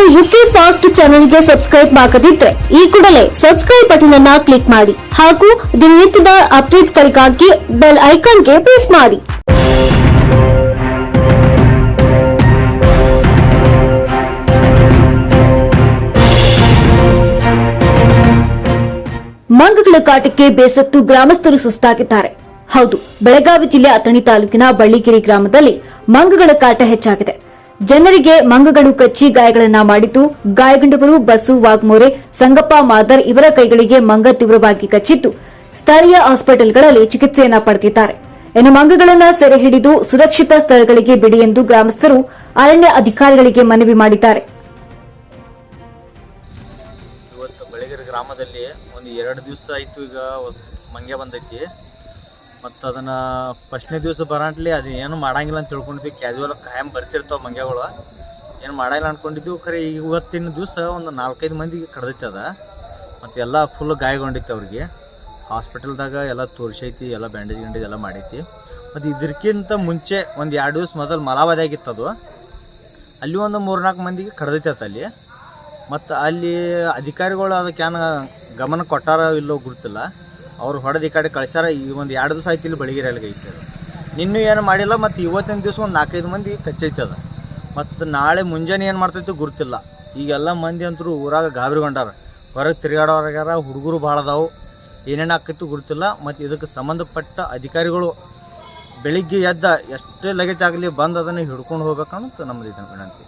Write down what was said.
Fast ಚಾನೆಲ್ಗೆ subscribe ಆಗದಿದ್ರೆ ಈ ಕೂಡಲೇ ಸಬ್ಸ್ಕ್ರೈಬ್ ಬಟನ್ ಅನ್ನ ಕ್ಲಿಕ್ ಮಾಡಿ ಹಾಗೂ ದಿನನಿತ್ಯದ ಅಪ್ಡೇಟ್ಗಳಿಗಾಗಿ ಬೆಲ್ ಐಕಾನ್ಗೆ ಪ್ರೆಸ್ ಮಾಡಿ. ಮಂಗಗಳ ಕಾಟಕ್ಕೆ ಬೇಸತ್ತು ಗ್ರಾಮಸ್ಥರು ಸುಸ್ತಾಗಿದ್ದಾರೆ. ಹೌದು, ಬೆಳಗಾವಿ ಜಿಲ್ಲೆ ಅಥಣಿ ತಾಲೂಕಿನ ಬಳ್ಳಿಗಿರಿ ಗ್ರಾಮದಲ್ಲಿ ಮಂಗಗಳ ಕಾಟ ಹೆಚ್ಚಾಗಿದೆ. ಜನರಿಗೆ ಮಂಗಗಳು ಕಚ್ಚಿ ಗಾಯಗಳನ್ನ ಮಾಡಿತು ಗಾಯಗೊಂಡವರು ಬಸು ವಾಗ್ಮೋರೆ, ಸಂಗಪ್ಪ ಮಾದರ್ ಇವರ ಕೈಗಳಿಗೆ ಮಂಗ ತೀವ್ರವಾಗಿ ಕಚ್ಚಿತ್ತು. ಸ್ಥಳೀಯ ಹಾಸ್ಪಿಟಲ್ಗಳಲ್ಲಿ ಚಿಕಿತ್ಸೆಯನ್ನ ಪಡೆದಿದ್ದಾರೆ. ಇನ್ನು ಮಂಗಗಳನ್ನ ಸೆರೆ ಹಿಡಿದು ಸುರಕ್ಷಿತ ಸ್ಥಳಗಳಿಗೆ ಬಿಡಿ ಎಂದು ಗ್ರಾಮಸ್ಥರು ಅರಣ್ಯ ಅಧಿಕಾರಿಗಳಿಗೆ ಮನವಿ ಮಾಡಿದ್ದಾರೆ. ಇವತ್ತು ಗ್ರಾಮದಲ್ಲಿ ಒಂದು ಎರಡು ದಿವಸ ಆಯಿತು ಈಗ ಮಂಗೆ ಬಂದೈತಿ. ಮತ್ತು ಅದನ್ನು ಫಸ್ಟ್ನೇ ದಿವಸ ಬರಂಟ್ಲಿ ಅದು ಏನು ಮಾಡಂಗಿಲ್ಲ ಅಂತ ತಿಳ್ಕೊಂಡಿದ್ವಿ. ಕ್ಯಾಜುವಲ್ ಕಾಯಂ ಬರ್ತಿರ್ತಾವೆ ಮಂಗ್ಯಗಳು. ಏನು ಮಾಡಂಗಿಲ್ಲ ಅಂದ್ಕೊಂಡಿದ್ವಿ ಖರೆ ಇವತ್ತಿನ ದಿವಸ ಒಂದು ನಾಲ್ಕೈದು ಮಂದಿಗೆ ಕಡ್ದೈತಿ ಅದ. ಮತ್ತು ಎಲ್ಲ ಫುಲ್ ಗಾಯಗೊಂಡಿತ್ತು ಅವ್ರಿಗೆ. ಹಾಸ್ಪಿಟಲ್ದಾಗ ಎಲ್ಲ ತೋರಿಸೈತಿ, ಎಲ್ಲ ಬ್ಯಾಂಡೇಜ್ ಗಿಂಡೇಜ್ ಎಲ್ಲ ಮಾಡೈತಿ. ಮತ್ತು ಇದಕ್ಕಿಂತ ಮುಂಚೆ ಒಂದು ಎರಡು ದಿವಸ ಮೊದಲು ಮಲಾವದಾಗಿತ್ತು ಅದು. ಅಲ್ಲಿ ಒಂದು ಮೂರ್ನಾಲ್ಕು ಮಂದಿಗೆ ಕಡ್ದೈತೆ ಅಲ್ಲಿ. ಮತ್ತು ಅಲ್ಲಿ ಅಧಿಕಾರಿಗಳು ಅದಕ್ಕೆ ಏನು ಗಮನ ಕೊಟ್ಟಾರ ಇಲ್ಲೋ ಗುರುತಿಲ್ಲ ಅವ್ರು ಹೊಡೆದು ಈ ಕಡೆ ಕಳ್ಸ್ಯಾರ, ಈ ಒಂದು ಎರಡು ದಿವಸ ಆಯ್ತು ಇಲ್ಲಿ ಬೆಳಗಿರಲ್ಲಿ ಐತೆ ನಿನ್ನೂ ಏನು ಮಾಡಿಲ್ಲ, ಮತ್ತು ಇವತ್ತಿನ ದಿವಸ ಒಂದು ನಾಲ್ಕೈದು ಮಂದಿ ಕಚ್ಚೈತದ ಮತ್ತು ನಾಳೆ ಮುಂಜಾನೆ ಏನು ಮಾಡ್ತೈತಿ ಗುರುತಿಲ್ಲ ಈಗೆಲ್ಲ ಮಂದಿ ಅಂತರೂ ಊರಾಗ ಗಾಬರಿಗೊಂಡಾರ. ಹೊರಗೆ ತಿರುಗಾಡೋರಾಗ್ಯಾರ ಹುಡುಗರು ಭಾಳ ಅದಾವು. ಏನೇನು ಆಕೈತಿ ಗುರುತಿಲ್ಲ ಮತ್ತು ಇದಕ್ಕೆ ಸಂಬಂಧಪಟ್ಟ ಅಧಿಕಾರಿಗಳು ಬೆಳಿಗ್ಗೆ ಎದ್ದ ಎಷ್ಟೇ ಲಗೇಜ್ ಆಗಲಿ ಬಂದು ಅದನ್ನು ಹಿಡ್ಕೊಂಡು ಹೋಗ್ಬೇಕನ್ನೋದು ನಮ್ಮದು ಇದನ್ನು ವಿನಂತಿ.